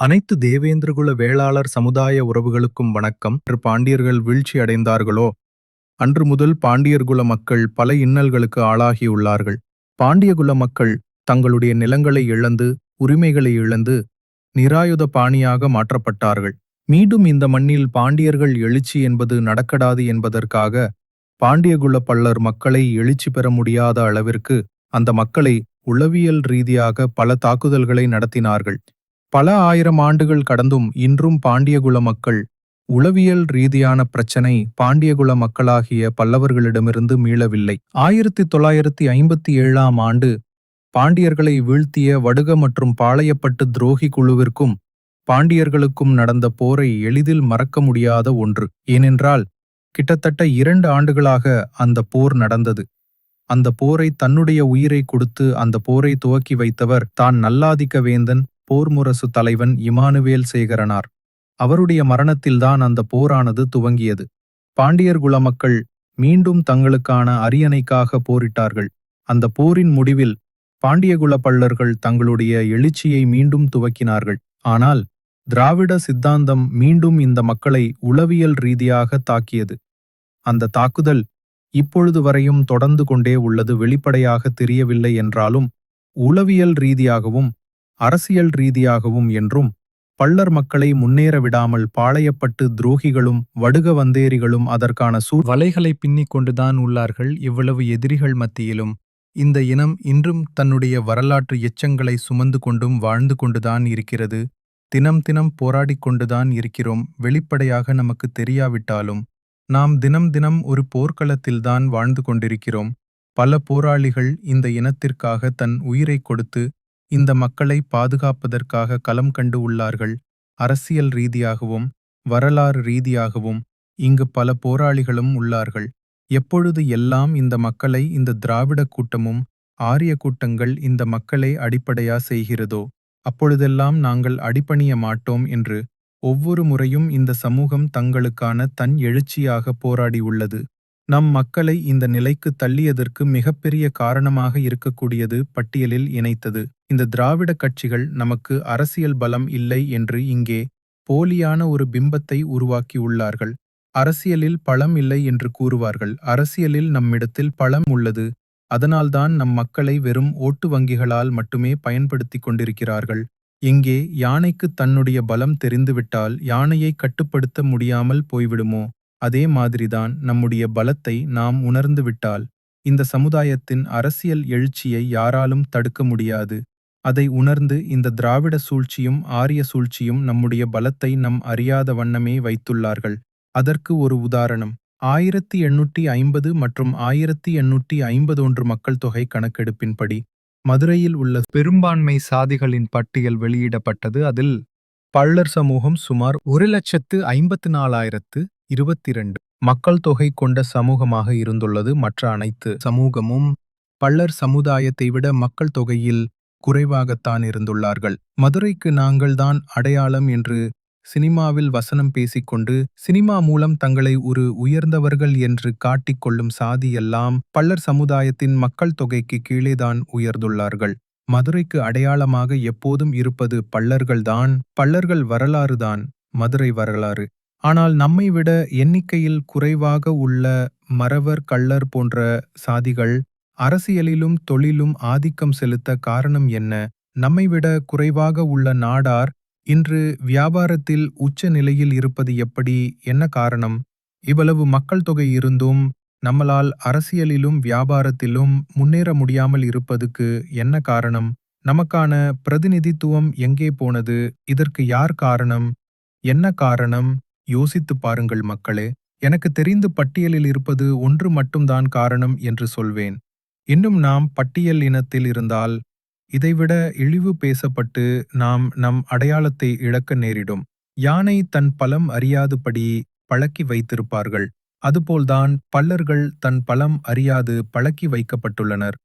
அனைத்து தேவேந்திரகுல வேளாளர் சமுதாய உறவுகளுக்கும் வணக்கம். அன்று பாண்டியர்கள் வீழ்ச்சி அடைந்தார்களோ? அன்று முதல் பாண்டியர்குல மக்கள் பல இன்னல்களுக்கு ஆளாகியுள்ளார்கள் பாண்டியகுல மக்கள் தங்களுடைய நிலங்களை இழந்து உரிமைகளை இழந்து நிராயுத பாணியாக மாற்றப்பட்டார்கள். மீண்டும் இந்த மண்ணில் பாண்டியர்கள் எழுச்சி என்பது நடக்கடாது என்பதற்காக பாண்டியகுல பல்லர் மக்களை எழுச்சி பெற முடியாத அளவிற்கு அந்த மக்களை உளவியல் ரீதியாக பல தாக்குதல்களை நடத்தினார்கள். பல ஆயிரம் ஆண்டுகள் கடந்தும் இன்றும் பாண்டியகுல மக்கள் உளவியல் ரீதியான பிரச்சனை பாண்டியகுல மக்களாகிய பல்லவர்களிடமிருந்து மீளவில்லை. ஆயிரத்தி தொள்ளாயிரத்தி ஐம்பத்தி ஏழாம் ஆண்டு பாண்டியர்களை வீழ்த்திய வடுக மற்றும் பாளையப்பட்டு துரோகி குழுவிற்கும் பாண்டியர்களுக்கும் நடந்த போரை எளிதில் மறக்க முடியாத ஒன்று. ஏனென்றால் கிட்டத்தட்ட இரண்டு ஆண்டுகளாக அந்த போர் நடந்தது. அந்த போரை தன்னுடைய உயிரை கொடுத்து அந்த போரை துவக்கி வைத்தவர் தான் நல்லாதிக்க வேந்தன் போர்முரசு தலைவன் இமானுவேல் சேகரனார். அவருடைய மரணத்தில்தான் அந்த போரானது துவங்கியது. பாண்டியர் குல மக்கள் மீண்டும் தங்களுக்கான அரியணைக்காக போரிட்டார்கள். அந்த போரின் முடிவில் பாண்டியகுல பள்ளர்கள் தங்களுடைய எழுச்சியை மீண்டும் துவக்கினார்கள். ஆனால் திராவிட சித்தாந்தம் மீண்டும் இந்த மக்களை உளவியல் ரீதியாக தாக்கியது. அந்த தாக்குதல் இப்பொழுது வரையும் தொடர்ந்து கொண்டே உள்ளது வெளிப்படையாக தெரியவில்லை என்றாலும் உளவியல் ரீதியாகவும் அரசியல் ரீதியாகவும் என்றும் பள்ளர் மக்களை முன்னேற விடாமல் பாளையப்பட்டு துரோகிகளும் வடுக வந்தேரிகளும் அதற்கான சூ வலைகளை பின்னிக் கொண்டுதான் உள்ளார்கள் இவ்வளவு எதிரிகள் மத்தியிலும். இந்த இனம் இன்றும் தன்னுடைய வரலாற்று எச்சங்களை சுமந்து கொண்டும் வாழ்ந்து கொண்டுதான் இருக்கிறது. தினம் தினம் போராடிக் கொண்டுதான் இருக்கிறோம். வெளிப்படையாக நமக்கு தெரியாவிட்டாலும் நாம் தினம் தினம் ஒரு போர்க்களத்தில்தான் வாழ்ந்து கொண்டிருக்கிறோம். பல போராளிகள் இந்த இனத்திற்காக தன் உயிரை கொடுத்து இந்த மக்களை பாதுகாப்பதற்காக களம் கண்டு உள்ளார்கள். அரசியல் ரீதியாகவும் வரலாறு ரீதியாகவும் இங்கு பல போராளிகளும் உள்ளார்கள். எப்பொழுது எல்லாம் இந்த மக்களை இந்த திராவிட கூட்டமும் ஆரிய கூட்டங்கள் இந்த மக்களை அடிப்படையா செய்கிறதோ அப்பொழுதெல்லாம் நாங்கள் அடிபணிய மாட்டோம் என்று ஒவ்வொரு முறையும் இந்த சமூகம் தங்களுக்கான தன் எழுச்சியாக போராடியுள்ளது நம் மக்களை இந்த நிலைக்கு தள்ளியதற்கு மிகப்பெரிய காரணமாக இருக்கக்கூடியது பட்டியலில் இணைத்தது. இந்த திராவிட கட்சிகள் நமக்கு அரசியல் பலம் இல்லை என்று இங்கே போலியான ஒரு பிம்பத்தை உருவாக்கியுள்ளார்கள். அரசியலில் பழம் இல்லை என்று கூறுவார்கள். அரசியலில் நம்மிடத்தில் பழம் உள்ளது. அதனால்தான் நம் மக்களை வெறும் ஓட்டு வங்கிகளால் மட்டுமே பயன்படுத்திக் கொண்டிருக்கிறார்கள். இங்கே யானைக்கு தன்னுடைய பலம் தெரிந்துவிட்டால் யானையை கட்டுப்படுத்த முடியாமல் போய்விடுமோ? அதே மாதிரிதான் நம்முடைய பலத்தை நாம் உணர்ந்துவிட்டால். இந்த சமுதாயத்தின் அரசியல் எழுச்சியை யாராலும் தடுக்க முடியாது. அதை உணர்ந்து இந்த திராவிட சூழ்ச்சியும் ஆரிய சூழ்ச்சியும் நம்முடைய பலத்தை நம் அறியாத வண்ணமே வைத்துள்ளார்கள். அதற்கு ஒரு உதாரணம். ஆயிரத்தி எண்ணூற்றி ஐம்பது மற்றும் ஆயிரத்தி எண்ணூற்றி ஐம்பதொன்று மக்கள் தொகை கணக்கெடுப்பின்படி மதுரையில் உள்ள பெரும்பான்மை சாதிகளின் பட்டியல் வெளியிடப்பட்டது. அதில் பள்ளர் சமூகம் சுமார் ஒரு லட்சத்து ஐம்பத்து நாலாயிரத்து இருபத்தி இரண்டு மக்கள் தொகை கொண்ட சமூகமாக இருந்துள்ளது. மற்ற அனைத்து சமூகமும் பள்ளர் சமுதாயத்தை விட மக்கள் தொகையில் குறைவாகத்தான் இருந்துள்ளார்கள். மதுரைக்கு நாங்கள்தான் அடையாளம் என்று சினிமாவில் வசனம் பேசிக்கொண்டு சினிமா மூலம் தங்களை ஒரு உயர்ந்தவர்கள் என்று காட்டிக்கொள்ளும் சாதியெல்லாம் பல்லர் பள்ளர் சமுதாயத்தின் மக்கள் தொகைக்கு கீழேதான் உயர்ந்துள்ளார்கள். மதுரைக்கு அடையாளமாக எப்போதும் இருப்பது பல்லர்கள்தான் பல்லர்கள் வரலாறுதான் மதுரை வரலாறு. ஆனால் நம்மை விட எண்ணிக்கையில் குறைவாக உள்ள மறவர் கள்ளர் போன்ற சாதிகள் அரசியலிலும் தொழிலும் ஆதிக்கம் செலுத்த காரணம் என்ன? நம்மைவிட குறைவாக உள்ள நாடார் இன்று வியாபாரத்தில் உச்ச நிலையில் இருப்பது எப்படி? என்ன காரணம்? இவ்வளவு மக்கள் தொகை இருந்தும் நம்மளால் அரசியலிலும் வியாபாரத்திலும் முன்னேற முடியாமல் இருப்பதுக்கு என்ன காரணம்? நமக்கான பிரதிநிதித்துவம் எங்கே போனது? இதற்கு யார் காரணம்? என்ன காரணம்? யோசித்து பாருங்கள் மக்களே. எனக்கு தெரிந்து பட்டியலில் இருப்பது ஒன்று மட்டும்தான் காரணம் என்று சொல்வேன். இன்னும் நாம் பட்டியல் இனத்தில் இருந்தால் இதைவிட இழிவு பேசப்பட்டு நாம் நம் அடையாளத்தை இழக்க நேரிடும். யானை தன் பலம் அறியாதுபடி பழக்கி வைத்திருப்பார்கள். அதுபோல்தான் பல்லர்கள் தன் பலம் அறியாது பழக்கி வைக்கப்பட்டுள்ளனர்.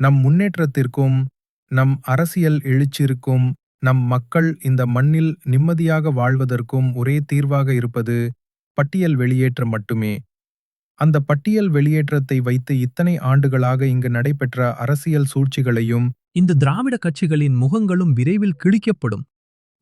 நம் முன்னேற்றத்திற்கும் நம் அரசியல் எழுச்சிற்கும் நம் மக்கள் இந்த மண்ணில் நிம்மதியாக வாழ்வதற்கும் ஒரே தீர்வாக இருப்பது பட்டியல் வெளியேற்றம் மட்டுமே. அந்த பட்டியல் வெளியேற்றத்தை வைத்து இத்தனை ஆண்டுகளாக இங்கு நடைபெற்ற அரசியல் சூழ்ச்சிகளையும் இந்த திராவிட கட்சிகளின் முகங்களும் விரைவில் கிழிக்கப்படும்.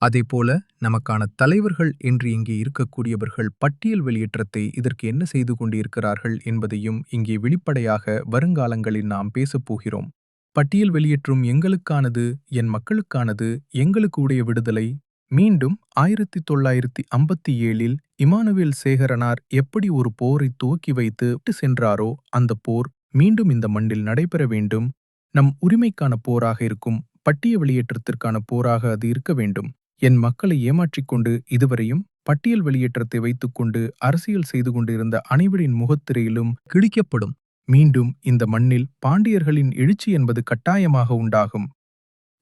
அதேபோல நமக்கான தலைவர்கள் என்று இங்கே இருக்கக்கூடியவர்கள் பட்டியல் வெளியேற்றத்தை இதற்கு என்ன செய்து கொண்டிருக்கிறார்கள் என்பதையும் இங்கே வெளிப்படையாக வருங்காலங்களில் நாம் பேசப் போகிறோம். பட்டியல் வெளியேற்றும் எங்களுக்கானது என் மக்களுக்கானது எங்களுக்கு உடைய விடுதலை மீண்டும் ஆயிரத்தி தொள்ளாயிரத்தி ஐம்பத்தி ஏழில் இமானுவேல் சேகரனார் எப்படி ஒரு போரை துவக்கி வைத்து விட்டு சென்றாரோ அந்த போர் மீண்டும் இந்த மண்ணில் நடைபெற வேண்டும். நம் உரிமைக்கான போராக இருக்கும் பட்டிய வெளியேற்றத்திற்கான போராக அது இருக்க வேண்டும். என் மக்களை ஏமாற்றிக் கொண்டு இதுவரையும் பட்டியல் வெளியேற்றத்தை வைத்துக்கொண்டு அரசியல் செய்து கொண்டிருந்த அனைவரின் முகத்திரையிலும் கிழிக்கப்படும். மீண்டும் இந்த மண்ணில் பாண்டியர்களின் எழுச்சி என்பது கட்டாயமாக உண்டாகும்.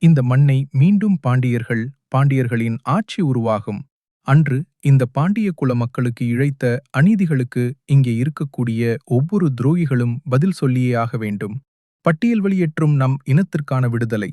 இந்த மண்ணை மீண்டும் பாண்டியர்கள் பாண்டியர்களின் ஆட்சி உருவாகும். அன்று இந்த பாண்டிய குல மக்களுக்கு இழைத்த அநீதிகளுக்கு இங்கே இருக்கக்கூடிய ஒவ்வொரு துரோகிகளும் பதில் சொல்லியே ஆக வேண்டும். பட்டியல் வெளியேற்றும் நம் இனத்திற்கான விடுதலை.